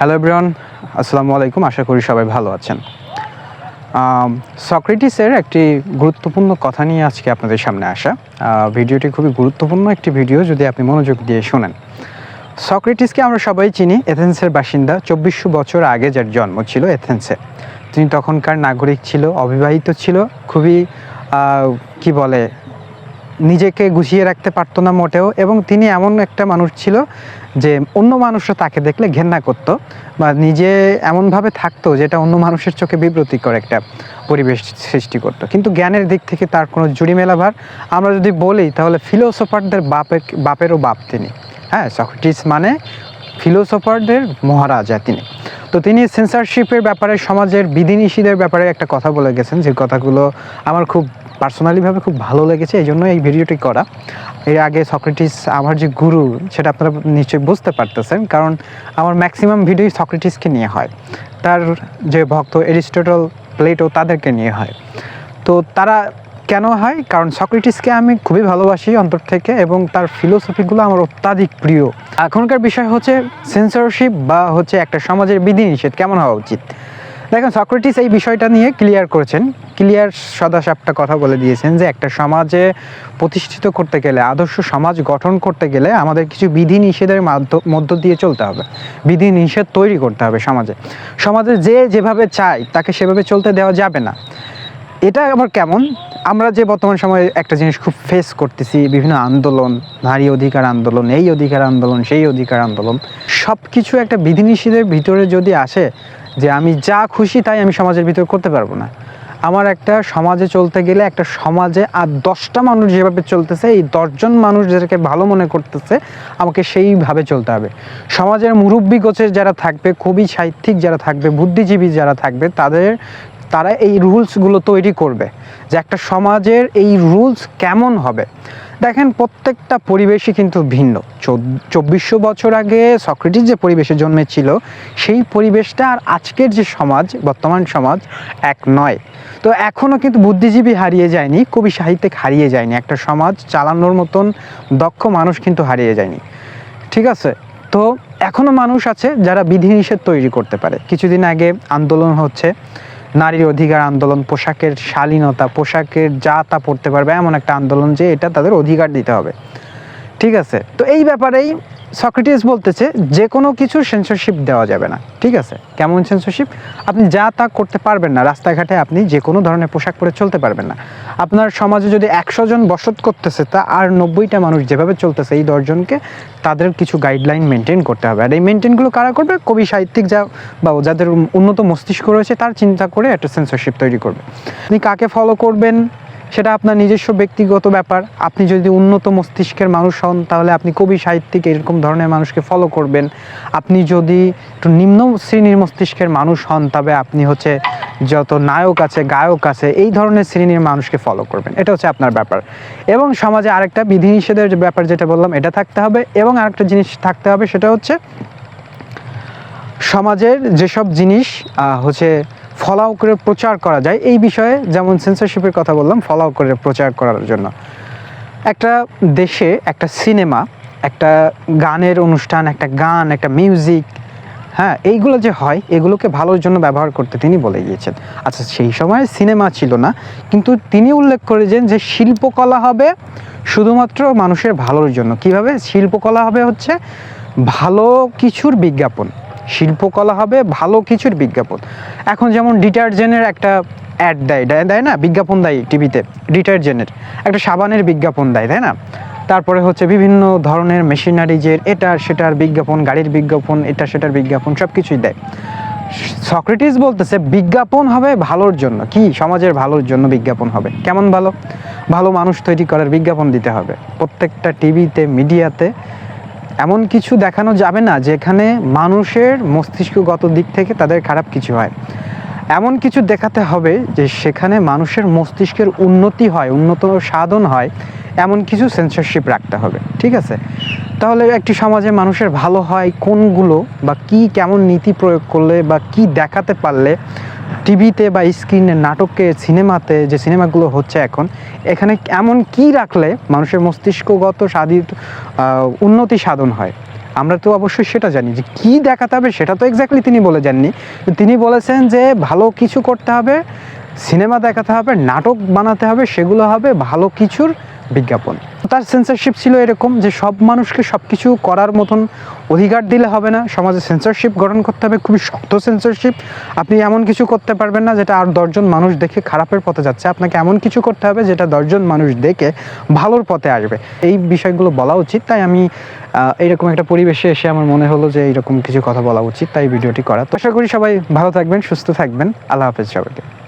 Hello everyone আসসালামু আলাইকুম। আশা করি সবাই ভালো আছেন। সক্রেটিসের একটি গুরুত্বপূর্ণ কথা নিয়ে আজকে আপনাদের সামনে আসা। ভিডিওটি খুবই গুরুত্বপূর্ণ একটি ভিডিও, যদি আপনি মনোযোগ দিয়ে শোনেন। সক্রেটিসকে আমরা সবাই চিনি, এথেন্সের বাসিন্দা। চব্বিশশো বছর আগে যার জন্ম ছিল এথেন্সে। তিনি তখনকার নাগরিক ছিল, অবিবাহিত ছিল। খুবই কি বলে নিজেকে গুছিয়ে রাখতে পারতো না মোটেও এবং তিনি এমন একটা মানুষ ছিল যে অন্য মানুষরা তাকে দেখলে ঘেন্না করত বা নিজে এমনভাবে থাকতো যেটা অন্য মানুষের চোখে বিব্রতিকর একটা পরিবেশ সৃষ্টি করতো। কিন্তু জ্ঞানের দিক থেকে তার কোনো জুড়ি মেলাভার আমরা যদি বলি তাহলে ফিলোসোফারদের বাপের বাপেরও বাপ তিনি। হ্যাঁ সক্রেটিস মানে ফিলোসোফারদের মহারাজা তিনি। তো তিনি সেন্সারশিপের ব্যাপারে, সমাজের বিধিনিষেধের ব্যাপারে একটা কথা বলে গেছেন। যে কথাগুলো আমার খুব পার্সোনালিভাবে খুব ভালো লেগেছে, এই জন্য এই ভিডিওটি করা। এর আগে সক্রেটিস আমার যে গুরু, সেটা আপনারা নিশ্চয়ই বুঝতে পারতেছেন, কারণ আমার ম্যাক্সিমাম ভিডিওই সক্রেটিসকে নিয়ে হয়। তার যে ভক্ত এরিস্টটল প্লেটো তাদেরকে নিয়ে হয়। তো তারা কেন হয়? কারণ সক্রেটিসকে আমি খুবই ভালোবাসি অন্তর থেকে, এবং তার ফিলোসফিগুলো আমার অত্যাধিক প্রিয়। এখনকার বিষয় হচ্ছে সেন্সরশিপ বা হচ্ছে একটা সমাজের বিধিনিষেধ, কেমন হওয়া উচিত? দেখেন, সক্রেটিস এই বিষয়টা নিয়ে ক্লিয়ার করেছেন। ক্লিয়ার সদাসাপটা কথা বলে দিয়েছেন যে একটা সমাজে প্রতিষ্ঠিত করতে গেলে, আদর্শ সমাজ গঠন করতে গেলে আমাদের কিছু বিধি নিষেধের মাধ্য- দিয়ে চলতে হবে। বিধি নিষেধ তৈরি করতে হবে সমাজে। সমাজে যে যেভাবে চায়, তাকে সেভাবে চলতে দেওয়া যাবে না। এটা আবার কেমন? আমরা যে বর্তমান সময়ে একটা জিনিস খুব ফেস করতেছি, বিভিন্ন আন্দোলন, নারী অধিকার আন্দোলন, এই অধিকার আন্দোলন, সেই অধিকার আন্দোলন সব কিছু একটা বিধিনিষেধের ভিতরে যদি আসে যে আমি যা খুশি তাই আমি সমাজের ভিতর করতে পারব না। আমার একটা সমাজে চলতে গেলে একটা সমাজে আর দশটা মানুষ যেভাবে চলতেছে, এই দশজন মানুষ যাদেরকে ভালো মনে করতেছে, আমাকে সেইভাবে চলতে হবে। সমাজের মুরব্বী গোছের যারা থাকবে কবি সাহিত্যিক যারা থাকবে, বুদ্ধিজীবী যারা থাকবে, তাদের, তারা এই রুলসগুলো তৈরি করবে যে একটা সমাজের এই রুলস কেমন হবে। দেখেন, প্রত্যেকটা পরিবেশই কিন্তু ভিন্ন। চব্বিশশো বছর আগে সক্রেটিস যে পরিবেশে জন্মেছিল, সেই পরিবেশটা আর আজকের যে সমাজ, বর্তমান সমাজ, এক নয়। তো এখনও কিন্তু বুদ্ধিজীবী হারিয়ে যায়নি, কবি সাহিত্যিক হারিয়ে যায়নি। একটা সমাজ চালানোর মতন দক্ষ মানুষ কিন্তু হারিয়ে যায়নি। ঠিক আছে? তো এখনও মানুষ আছে যারা বিধিনিষেধ তৈরি করতে পারে। কিছুদিন আগে আন্দোলন হচ্ছে। নারীর অধিকার আন্দোলন, পোশাকের শালীনতা, পোশাকের যা তা পড়তে পারবে, এমন একটা আন্দোলন যে এটা তাদের অধিকার দিতে হবে। ঠিক আছে? তো এই ব্যাপারেই সক্রেটিস বলতেছে, যে কোনো কিছু সেন্সরশিপ দেওয়া যাবে না। ঠিক আছে? কেমন সেন্সরশিপ আপনি যা তা করতে পারবেন না, রাস্তাঘাটে আপনি যে কোনো ধরনের পোশাক পরে চলতে পারবেন না। আপনার সমাজে যদি একশো জন বসত করতেছে, তা আর নব্বইটা মানুষ যেভাবে চলতেছে, এই দশজনকে তাদের কিছু গাইডলাইন মেনটেন করতে হবে। আর এই মেনটেনগুলো কারা করবে? কবি, সাহিত্যিক যা বা যাদের উন্নত মস্তিষ্ক রয়েছে, তার চিন্তা করে একটা সেন্সরশিপ তৈরি করবে। আপনি কাকে ফলো করবেন? সেটা আপনার নিজস্ব ব্যক্তিগত ব্যাপার। আপনি যদি উন্নত মস্তিষ্কের মানুষ হন, তাহলে আপনি কবি সাহিত্যিক, এরকম ধরনের মানুষকে ফলো করবেন। আপনি যদি একটু নিম্ন শ্রেণির মস্তিষ্কের মানুষ হন, তবে আপনি হচ্ছে যত নায়ক আছে, গায়ক আছে, এই ধরনের শ্রেণির মানুষকে ফলো করবেন। এটা হচ্ছে আপনার ব্যাপার। এবং সমাজে আরেকটা বিধিনিষেধের ব্যাপার যেটা বললাম, এটা থাকতে হবে। এবং আরেকটা জিনিস থাকতে হবে, সেটা হচ্ছে সমাজের যেসব জিনিস হচ্ছে ফলাও করে প্রচার করা যায়। এই বিষয়ে যেমন সেন্সরশিপের কথা বললাম ফলাও করে প্রচার করার জন্য। একটা দেশে একটা সিনেমা একটা গানের অনুষ্ঠান, একটা গান, একটা মিউজিক হ্যাঁ এইগুলো যে হয়, এগুলোকে ভালোর জন্য ব্যবহার করতে তিনি বলে গিয়েছেন। আচ্ছা সেই সময় সিনেমা ছিল না, কিন্তু তিনি উল্লেখ করেছেন যে শিল্পকলা হবে শুধুমাত্র মানুষের ভালোর জন্য। কীভাবে? শিল্পকলা হবে হচ্ছে ভালো কিছুর বিজ্ঞাপন। শিল্পকলা হবে ভালো কিছুর বিজ্ঞাপন। এখন যেমন ডিটারজেন্টের একটা অ্যাড দেয় দেয় না? বিজ্ঞাপন দেয় টিভিতে ডিটারজেন্টের। একটা সাবানের বিজ্ঞাপন দেয় তাই না? তারপরে হচ্ছে বিভিন্ন ধরনের মেশিনারিজের এটার সেটার বিজ্ঞাপন, গাড়ির বিজ্ঞাপন, এটা সেটার বিজ্ঞাপন সব কিছুই দেয়। সক্রেটিস বলতেছে, বিজ্ঞাপন হবে ভালোর জন্য। কি? সমাজের ভালোর জন্য বিজ্ঞাপন হবে। কেমন ভালো? ভালো মানুষ তৈরি করার বিজ্ঞাপন দিতে হবে। প্রত্যেকটা টিভিতে মিডিয়াতে এমন কিছু দেখানো যাবে না যেখানে মানুষের মস্তিষ্কগত দিক থেকে তাদের খারাপ কিছু হয়। এমন কিছু দেখাতে হবে যে সেখানে মানুষের মস্তিষ্কের উন্নতি হয়, উন্নত সাধন হয়, এমন কিছু সেন্সরশিপ রাখতে হবে, ঠিক আছে? তাহলে একটি সমাজে মানুষের ভালো হয় কোনগুলো বা কি কেমন নীতি প্রয়োগ করলে বা কি দেখাতে পারলে টিভিতে বা স্ক্রিনে নাটকে, সিনেমাতে যে সিনেমাগুলো হচ্ছে এখন, এখানে এমন কি রাখলে মানুষের মস্তিষ্কগত সাধিত উন্নতি সাধন হয়? আমরা তো অবশ্যই সেটা জানি যে কি দেখাতে হবে সেটা তো এক্স্যাক্টলি তিনি বলে যাননি। তিনি বলেছেন যে ভালো কিছু করতে হবে, সিনেমা দেখাতে হবে, নাটক বানাতে হবে, সেগুলো হবে ভালো কিছুর বিজ্ঞাপন। তার সেন্সরশিপ ছিল এরকম যে সব মানুষকে সব কিছু করার মতন অধিকার দিলে হবে না। সমাজে সেন্সরশিপ গঠন করতে হবে, খুবই শক্ত সেন্সরশিপ আপনি এমন কিছু করতে পারবেন না যেটা আর দশজন মানুষ দেখে খারাপের পথে যাচ্ছে। আপনাকে এমন কিছু করতে হবে যেটা দশজন মানুষ দেখে ভালোর পথে আসবে। এই বিষয়গুলো বলা উচিত। তাই আমি এইরকম একটা পরিবেশে এসে আমার মনে হলো যে এইরকম কিছু কথা বলা উচিত। তাই ভিডিওটি করা। তো আশা করি সবাই ভালো থাকবেন, সুস্থ থাকবেন। আল্লাহ হাফেজ সবাইকে।